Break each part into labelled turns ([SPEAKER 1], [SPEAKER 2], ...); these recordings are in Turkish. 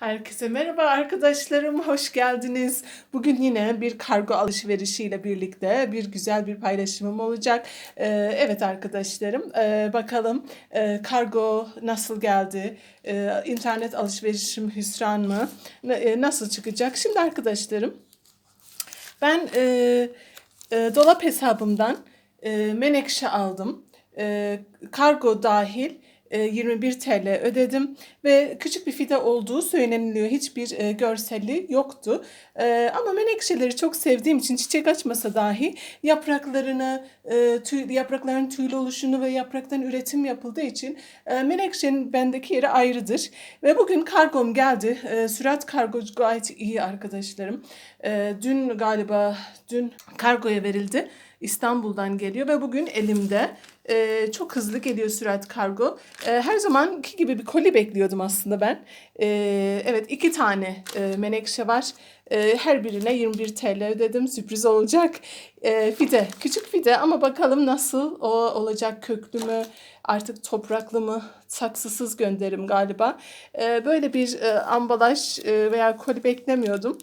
[SPEAKER 1] Herkese merhaba arkadaşlarım, hoş geldiniz. Bugün yine bir kargo alışverişiyle birlikte bir güzel bir paylaşımım olacak. Ee, evet arkadaşlarım, ee, bakalım ee, kargo nasıl geldi? Ee, internet alışverişim hüsran mı? E, nasıl çıkacak? Şimdi arkadaşlarım, ben e, e, dolap hesabımdan e, menekşe aldım. E, kargo dahil e, 21 TL ödedim ve küçük bir fide olduğu söyleniliyor. Hiçbir e, görselli yoktu. E, ama menekşeleri çok sevdiğim için çiçek açmasa dahi yapraklarını, e, tüy, yaprakların tüylü oluşunu ve yapraktan üretim yapıldığı için e, menekşenin bendeki yeri ayrıdır. Ve bugün kargom geldi. E, sürat kargo gayet iyi arkadaşlarım. E, dün galiba dün kargoya verildi. İstanbul'dan geliyor ve bugün elimde. E, çok hızlı geliyor sürat kargo. E, her zamanki gibi bir koli bekliyordum aslında ben. E, evet iki tane e, menekşe var. E, her birine 21 TL ödedim. Sürpriz olacak. E, fide, küçük fide ama bakalım nasıl o olacak köklü mü, artık topraklı mı, saksısız gönderim galiba. E, böyle bir e, ambalaj e, veya koli beklemiyordum.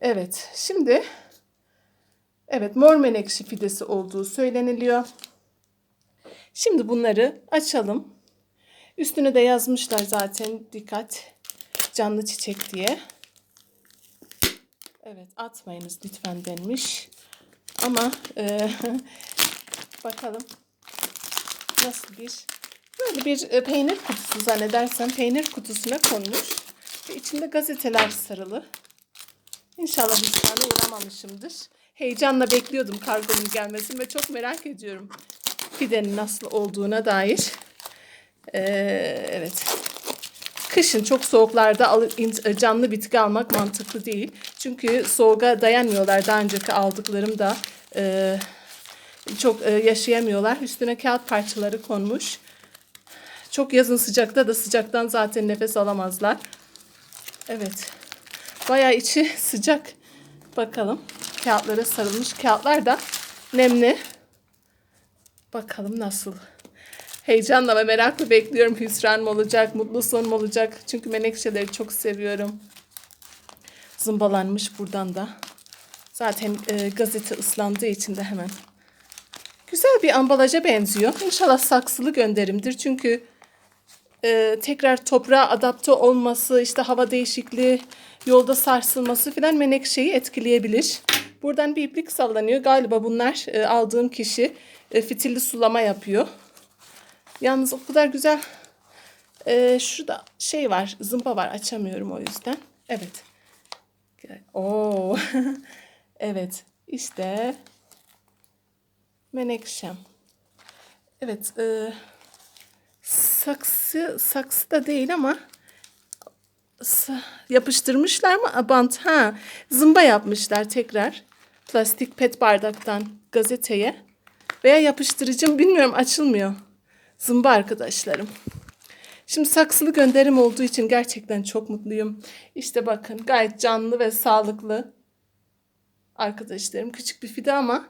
[SPEAKER 1] Evet, şimdi evet mor menekşe fidesi olduğu söyleniliyor. Şimdi bunları açalım. Üstüne de yazmışlar zaten dikkat canlı çiçek diye. Evet atmayınız lütfen denmiş. Ama e, bakalım nasıl bir böyle bir e, peynir kutusu zannedersem peynir kutusuna konmuş. Ve içinde gazeteler sarılı. İnşallah hüsrana uğramamışımdır. Heyecanla bekliyordum kargonun gelmesini ve çok merak ediyorum fidenin nasıl olduğuna dair. Ee, evet. Kışın çok soğuklarda canlı bitki almak mantıklı değil. Çünkü soğuğa dayanmıyorlar. Daha önceki aldıklarım da e, çok e, yaşayamıyorlar. Üstüne kağıt parçaları konmuş. Çok yazın sıcakta da sıcaktan zaten nefes alamazlar. Evet. Bayağı içi sıcak. Bakalım. Kağıtlara sarılmış. Kağıtlar da nemli. Bakalım nasıl. Heyecanla ve merakla bekliyorum. Hüsran mı olacak, mutlu son mu olacak? Çünkü menekşeleri çok seviyorum. Zımbalanmış buradan da. Zaten e, gazete ıslandığı için de hemen. Güzel bir ambalaja benziyor. İnşallah saksılı gönderimdir. Çünkü e, tekrar toprağa adapte olması, işte hava değişikliği, yolda sarsılması filan menekşeyi etkileyebilir. Buradan bir iplik sallanıyor. Galiba bunlar e, aldığım kişi e, fitilli sulama yapıyor. Yalnız o kadar güzel. E, şurada şey var, zımba var. Açamıyorum o yüzden. Evet. Oo. evet. İşte menekşem. Evet. E, saksı saksı da değil ama yapıştırmışlar mı? Bant ha zımba yapmışlar tekrar. Plastik pet bardaktan gazeteye. Veya yapıştırıcım bilmiyorum açılmıyor. Zımba arkadaşlarım. Şimdi saksılı gönderim olduğu için gerçekten çok mutluyum. İşte bakın gayet canlı ve sağlıklı arkadaşlarım. Küçük bir fide ama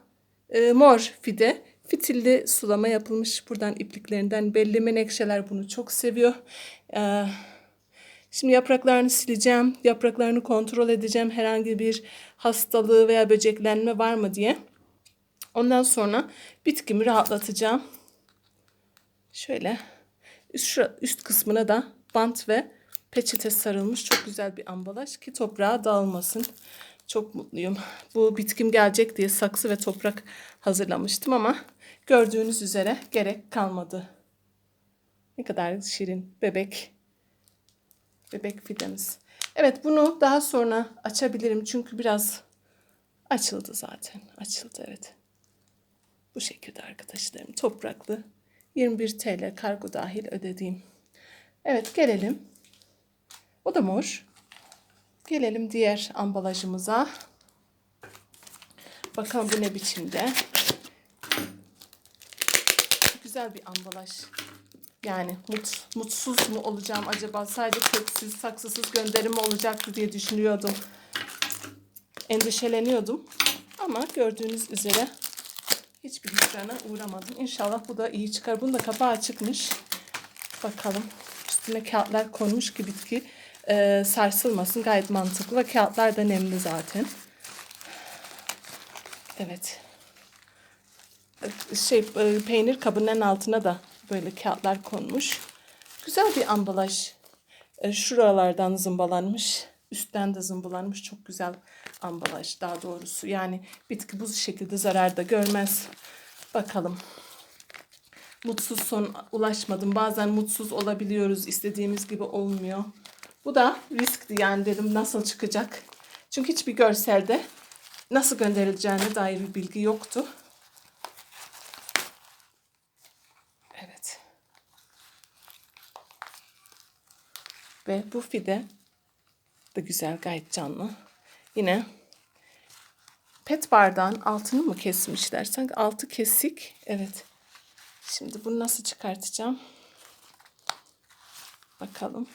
[SPEAKER 1] e, mor fide. Fitilli sulama yapılmış buradan ipliklerinden belli. Menekşeler bunu çok seviyor. Ee, Şimdi yapraklarını sileceğim. Yapraklarını kontrol edeceğim. Herhangi bir hastalığı veya böceklenme var mı diye. Ondan sonra bitkimi rahatlatacağım. Şöyle üst, üst kısmına da bant ve peçete sarılmış çok güzel bir ambalaj ki toprağa dağılmasın. Çok mutluyum. Bu bitkim gelecek diye saksı ve toprak hazırlamıştım ama gördüğünüz üzere gerek kalmadı. Ne kadar şirin bebek bebek fidemiz. Evet bunu daha sonra açabilirim çünkü biraz açıldı zaten. Açıldı evet. Bu şekilde arkadaşlarım topraklı 21 TL kargo dahil ödediğim. Evet gelelim. O da mor. Gelelim diğer ambalajımıza. Bakalım bu ne biçimde. Güzel bir ambalaj. Yani mut, mutsuz mu olacağım acaba? Sadece köksüz, saksısız gönderim olacaktı diye düşünüyordum. Endişeleniyordum. Ama gördüğünüz üzere hiçbir hüsrana uğramadım. İnşallah bu da iyi çıkar. Bunun da kapağı açıkmış. Bakalım. Üstüne kağıtlar konmuş ki bitki e, sarsılmasın gayet mantıklı ve kağıtlar da nemli zaten. Evet. Şey e, peynir kabının altına da böyle kağıtlar konmuş. Güzel bir ambalaj. E, şuralardan zımbalanmış. Üstten de zımbalanmış. Çok güzel ambalaj daha doğrusu. Yani bitki bu şekilde zarar da görmez. Bakalım. Mutsuz son ulaşmadım. Bazen mutsuz olabiliyoruz. istediğimiz gibi olmuyor. Bu da riskti yani dedim nasıl çıkacak. Çünkü hiçbir görselde nasıl gönderileceğine dair bir bilgi yoktu. Evet. Ve bu fide de güzel, gayet canlı. Yine pet bardağın altını mı kesmişler? Sanki altı kesik. Evet. Şimdi bunu nasıl çıkartacağım? Bakalım.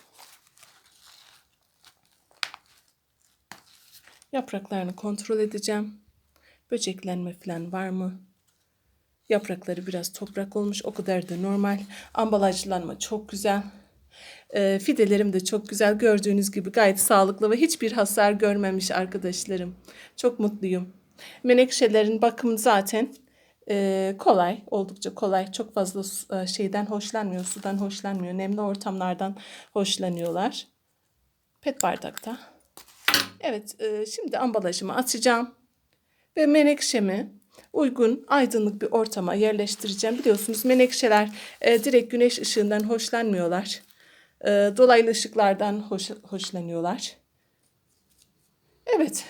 [SPEAKER 1] Yapraklarını kontrol edeceğim. Böceklenme falan var mı? Yaprakları biraz toprak olmuş. O kadar da normal. Ambalajlanma çok güzel. E, fidelerim de çok güzel. Gördüğünüz gibi gayet sağlıklı ve hiçbir hasar görmemiş arkadaşlarım. Çok mutluyum. Menekşelerin bakımı zaten e, kolay. Oldukça kolay. Çok fazla e, şeyden hoşlanmıyor. Sudan hoşlanmıyor. Nemli ortamlardan hoşlanıyorlar. Pet bardakta. Evet, e, şimdi ambalajımı açacağım ve menekşemi uygun aydınlık bir ortama yerleştireceğim. Biliyorsunuz menekşeler direkt güneş ışığından hoşlanmıyorlar. E, dolaylı ışıklardan hoş, hoşlanıyorlar. Evet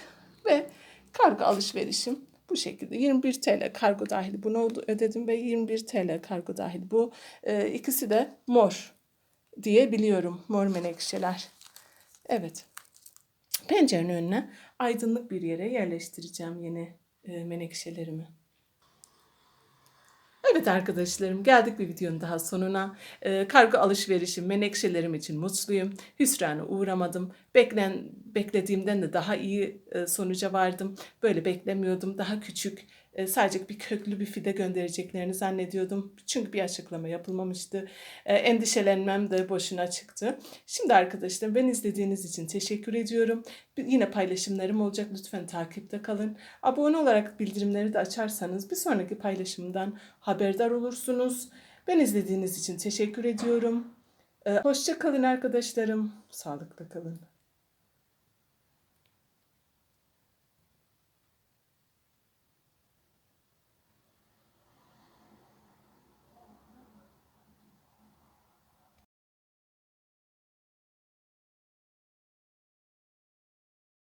[SPEAKER 1] ve kargo alışverişim bu şekilde 21 TL kargo dahil bunu ödedim ve 21 TL kargo dahil. Bu e, ikisi de mor diye biliyorum mor menekşeler. Evet. Pencerenin önüne aydınlık bir yere yerleştireceğim yeni e, menekşelerimi. Evet arkadaşlarım geldik bir videonun daha sonuna. Ee, kargo alışverişim, menekşelerim için mutluyum. Hüsrana uğramadım. Beklen, beklediğimden de daha iyi e, sonuca vardım. Böyle beklemiyordum. Daha küçük, e, sadece bir köklü bir fide göndereceklerini zannediyordum. Çünkü bir açıklama yapılmamıştı. E, endişelenmem de boşuna çıktı. Şimdi arkadaşlarım ben izlediğiniz için teşekkür ediyorum. Yine paylaşımlarım olacak. Lütfen takipte kalın. Abone olarak bildirimleri de açarsanız bir sonraki paylaşımdan haberdar olursunuz. Ben izlediğiniz için teşekkür ediyorum. Hoşça kalın arkadaşlarım. Sağlıkla kalın.